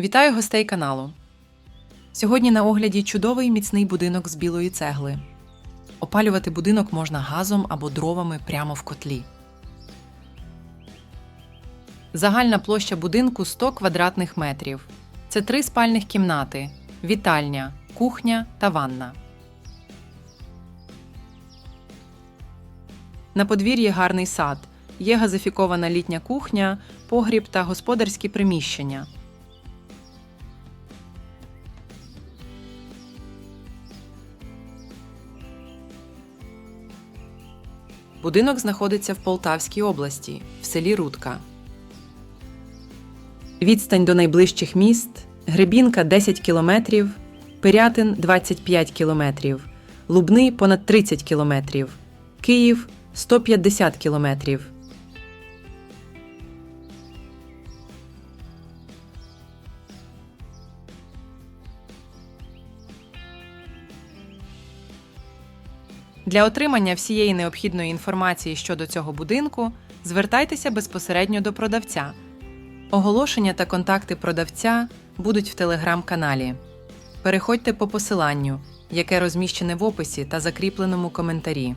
Вітаю гостей каналу. Сьогодні на огляді чудовий міцний будинок з білої цегли. Опалювати будинок можна газом або дровами прямо в котлі. Загальна площа будинку 100 квадратних метрів. Це три спальних кімнати, вітальня, кухня та ванна. На подвір'ї гарний сад. Є газифікована літня кухня, погріб та господарські приміщення. Будинок знаходиться в Полтавській області, в селі Рудка. Відстань до найближчих міст Гребінка 10 кілометрів, Пирятин 25 кілометрів, Лубний понад 30 кілометрів, Київ 150 кілометрів. Для отримання всієї необхідної інформації щодо цього будинку звертайтеся безпосередньо до продавця. Оголошення та контакти продавця будуть в телеграм-каналі. Переходьте по посиланню, яке розміщене в описі та закріпленому коментарі.